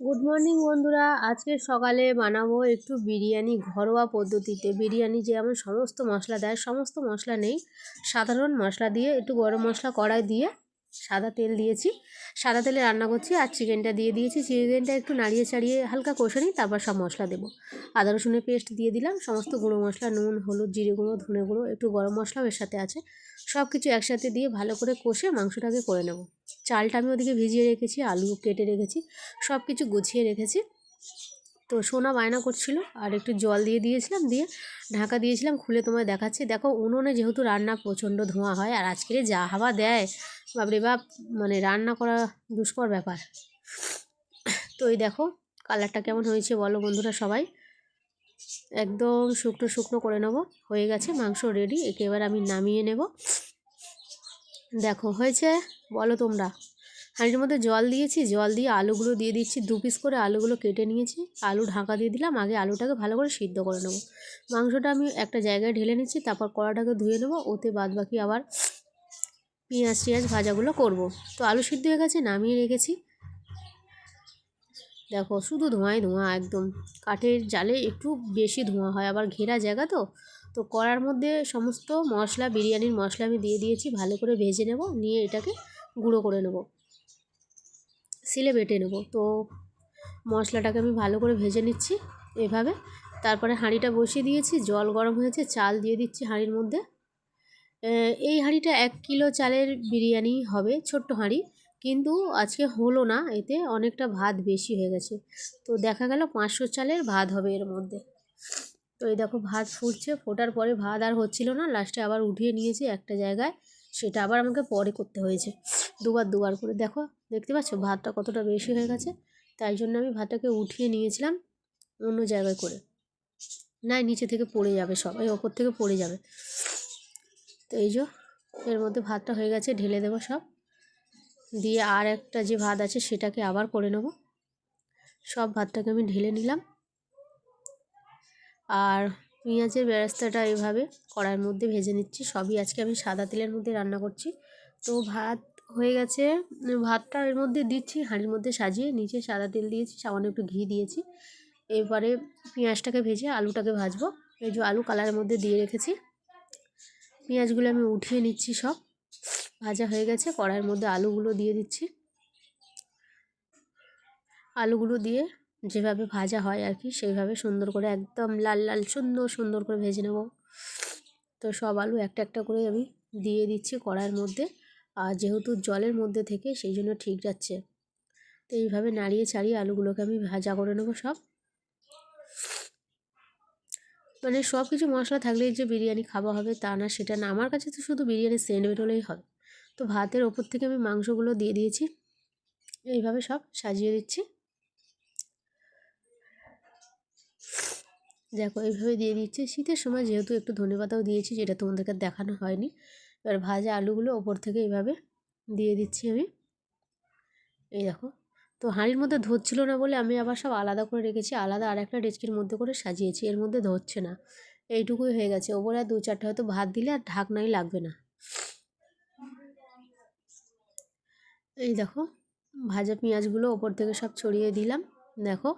Good morning বন্ধুরা। আজকে সকালে বানাবো একটু বিরিয়ানি ঘরোয়া পদ্ধতিতে। বিরিয়ানি যে আমার সমস্ত মশলা দেয়, সমস্ত মশলা নেই। সাধারণ মশলা দিয়ে একটু গরম মশলা কড়াই দিয়ে সাদা তেল দিয়েছি। সাদা তেলে রান্না করছি আর চিকেনটা দিয়ে দিয়েছি। চিকেনটা একটু নাড়িয়ে চাড়িয়ে হালকা কষে নিই তারপর সব মশলা দেবো। আদা রসুনের পেস্ট দিয়ে দিলাম। সমস্ত গুঁড়ো মশলা, নুন, হলুদ, জিরে গুঁড়ো, ধনে গুঁড়ো, একটু গরম মশলাও এর সাথে আছে। সব কিছু একসাথে দিয়ে ভালো করে কষে মাংসটাকে করে নেব। চালটা আমি ওদিকে ভিজিয়ে রেখেছি, আলু কেটে রেখেছি, সব কিছু গুছিয়ে রেখেছি। তো সোনা বায়না করছিল আর একটু জল দিয়ে দিয়েছিলাম, দিয়ে ঢাকা দিয়েছিলাম, খুলে তোমায় দেখাচ্ছি। দেখো উনুনে যেহেতু রান্না প্রচণ্ড ধোঁয়া হয় আর আজকে যা হাওয়া দেয় বাপরে বাপ মানে রান্না করা দুষ্কর ব্যাপার। তো এই দেখো, কালারটা কেমন হয়েছে বলো বন্ধুরা সবাই? একদম শুকনো শুকনো করে নেব, হয়ে গেছে, মাংস রেডি একে এবার আমি নামিয়ে নেব। দেখো, হয়েছে, বলো তোমরা। হাঁড়ির মধ্যে জল দিয়েছি, জল দিয়ে আলুগুলো দিয়ে দিচ্ছি, দু পিস করে আলুগুলো কেটে নিয়েছি। আলু ঢাকা দিয়ে দিলাম, আগে আলুটাকে ভালো করে সিদ্ধ করে নেব। মাংসটা আমি একটা জায়গায় ঢেলে নিচ্ছি, তারপর কড়াটাকে ধুয়ে নেব, ওতে বাদ বাকি আবার পেঁয়াজ টিয়াজ ভাজাগুলো করব। তো আলু সিদ্ধ হয়ে গেছে, নামিয়ে রেখেছি। দেখো, শুধু ধোঁয়াই ধোঁয়া, একদম। কাঠের জালে একটু বেশি ধোঁয়া হয়, আবার ঘেরা জায়গা তো। তো কড়ার মধ্যে সমস্ত মশলা, বিরিয়ানির মশলা আমি দিয়ে দিয়েছি, ভালো করে ভেজে নেব, নিয়ে এটাকে গুঁড়ো করে নেব। সিলে বেটে নেব। তো মশলাটাকে আমি ভালো করে ভেজে নিচ্ছি এভাবে। তারপরে হাঁড়িটা বসিয়ে দিয়েছি, জল গরম হয়েছে, চাল দিয়ে দিচ্ছি হাঁড়ির মধ্যে। এই হাঁড়িটা এক কিলো চালের বিরিয়ানি হবে, ছোট্ট হাঁড়ি। কিন্তু আজকে হলো না, এতে অনেকটা ভাত বেশি হয়ে গেছে। তো দেখা গেল পাঁচশো চালের ভাত হবে এর মধ্যে। তো এই দেখো ভাত ফুটছে, ফোটার পরে ভাত আর হচ্ছিল না, লাস্টে আবার উঠিয়ে নিয়েছি একটা জায়গায়। সেটা আবার আমাকে পরে করতে হয়েছে, দুবার দুবার করে। দেখো, দেখতে পাচ্ছ? ভাতটা কতটা বেশি হয়ে গেছে, তাই জন্য আমি ভাতটাকে উঠিয়ে নিয়েছিলাম অন্য জায়গায় করে। না নিচে থেকে পড়ে যাবে সবাই ওপর থেকে পড়ে যাবে। তো এই যে, এর মধ্যে ভাতটা হয়ে গেছে, ঢেলে দেবো সব। দিয়ে আর একটা যে ভাত আছে, সেটাকে আবার করে নেব। সব ভাতটাকে আমি ঢেলে নিলাম। আর পেঁয়াজের ব্যবস্থাটা এইভাবে কড়াইয়ের মধ্যে ভেজে নিচ্ছি। সবই আজকে আমি সাদা তেলের মধ্যে রান্না করছি। তো ভাত হয়ে গেছে, ভাতটা এর মধ্যে দিচ্ছি, হাঁড়ির মধ্যে সাজিয়ে নিচে সাদা তেল দিয়েছি, সামান্য একটু ঘি দিয়েছি। এবারে পেঁয়াজটাকে ভেজে আলুটাকে ভাজবো। এই যে আলু কালারের মধ্যে দিয়ে রেখেছি। পেঁয়াজগুলো আমি উঠিয়ে নিচ্ছি সব। ভাজা হয়ে গেছে, কড়াইয়ের মধ্যে আলুগুলো দিয়ে দিচ্ছি। আলুগুলো দিয়ে যেভাবে ভাজা হয় আর কি, সেইভাবে সুন্দর করে একদম লাল লাল সুন্দর সুন্দর করে ভেজে নেব। তো সব আলু একটা একটা করে আমি দিয়ে দিচ্ছি কড়াইয়ের মধ্যে। আর যেহেতু জলের মধ্যে থেকে, সেই জন্য ঠিক যাচ্ছে। তো এইভাবে নাড়িয়ে ছাড়িয়ে আলুগুলোকে আমি ভাজা করে নেব সব। মানে সব কিছু মশলা থাকলেই যে বিরিয়ানি খাওয়া হবে তা না, সেটা না। আমার কাছে তো শুধু বিরিয়ানির সেন্ট বেরোলেই হবে তো ভাতের ওপর থেকে আমি মাংসগুলো দিয়ে দিয়েছি। এইভাবে সব সাজিয়ে দিচ্ছি। দেখো, এইভাবে দিয়ে দিচ্ছি। শীতের সময় যেহেতু একটু ধনে পাতাও দিয়েছি, যেটা তোমাদেরকে দেখানো হয়নি। এবার ভাজা আলুগুলো ওপর থেকে এইভাবে দিয়ে দিচ্ছি আমি। এই দেখো তো হাঁড়ির মধ্যে ধরছিল না বলে আমি আবার সব আলাদা করে রেখেছি, আলাদা আর একটা ডেচকির মধ্যে করে সাজিয়েছি, এর মধ্যে ধরছে না। এইটুকুই হয়ে গেছে। ওপরে আর দু চারটে হয়তো ভাত দিলে আর ঢাকনাই লাগবে না। এই দেখো, ভাজা পেঁয়াজগুলো ওপর থেকে সব ছড়িয়ে দিলাম। দেখো,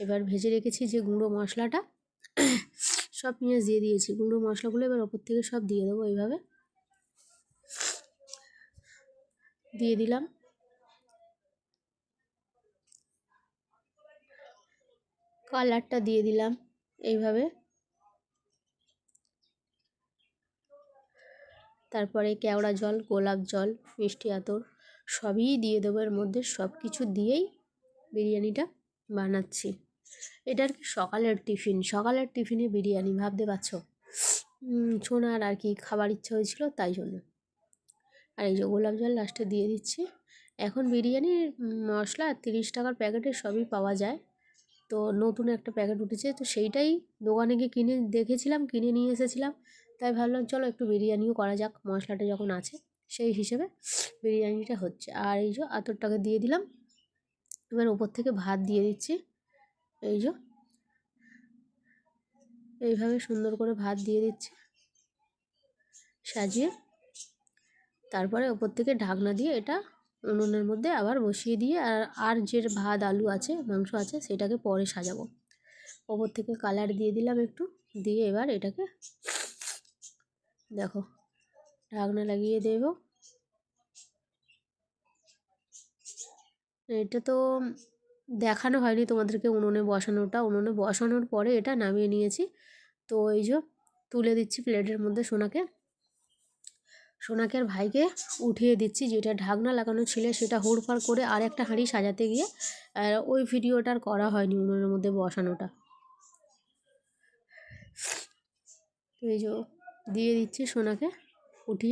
এবার ভেজে রেখেছি যে গুঁড়ো মশলাটা, সব পেঁয়াজ দিয়ে দিয়েছি। গুঁড়ো মশলাগুলো এবার ওপর থেকে সব দিয়ে দেবো এইভাবে। দিয়ে দিলাম। কালারটা দিয়ে দিলাম এইভাবে। তারপরে কেওড়া জল, গোলাপ জল, মিষ্টি আতর সবই দিয়ে দেবো। এর মধ্যে সব কিছু দিয়েই বিরিয়ানিটা বানাচ্ছি। এটা আর কি সকালের টিফিন? সকালের টিফিনে বিরিয়ানি, ভাবতে পারছ? ছোনার আর কি খাবার ইচ্ছা হয়েছিল তাই জন্য। আর এই যে গোলাপ জল লাস্টে দিয়ে দিচ্ছি। এখন বিরিয়ানির মশলা তিরিশ টাকার প্যাকেটে সবই পাওয়া যায়। তো নতুন একটা প্যাকেট উঠেছে। তো সেইটাই দোকানে গিয়ে কিনে দেখেছিলাম, কিনে নিয়ে এসেছিলাম। তাই ভাবলাম, চলো একটু বিরিয়ানিও করা যাক, মশলাটা যখন আছে, সেই হিসেবে বিরিয়ানিটা হচ্ছে। আর এই যে আতরটাকে দিয়ে দিলাম। এবার ওপর থেকে ভাত দিয়ে দিচ্ছি। এই যে এইভাবে সুন্দর করে ভাত দিয়ে দিচ্ছি। সাজিয়ে তারপরে ওপর থেকে ঢাকনা দিয়ে এটা উনুনের মধ্যে আবার বসিয়ে দিয়ে আর আর যে ভাত, আলু আছে, মাংস আছে, সেটাকে পরে সাজাবো। ওপর থেকে কালার দিয়ে দিলাম একটু, দিয়ে এবার এটাকে দেখো, ঢাকনা লাগিয়ে দেব। এটা তো দেখানো হয়নি তোমাদেরকে উনুনে বসানোটা। উনুনে বসানোর পরে এটা নামিয়ে নিয়েছি। তো এই যে তুলে দিচ্ছি প্লেটের মধ্যে সোনাকে। সোনাকে আর ভাইকে উঠিয়ে দিচ্ছি। যেটা ঢাকনা লাগানো ছিল সেটা হুড়ফাড় করে আর একটা হাঁড়ি সাজাতে গিয়ে ওই ভিডিওটার করা হয়নি উনুনের মধ্যে বসানোটা। এই যে দিয়ে দিচ্ছি সোনাকে উঠিয়ে।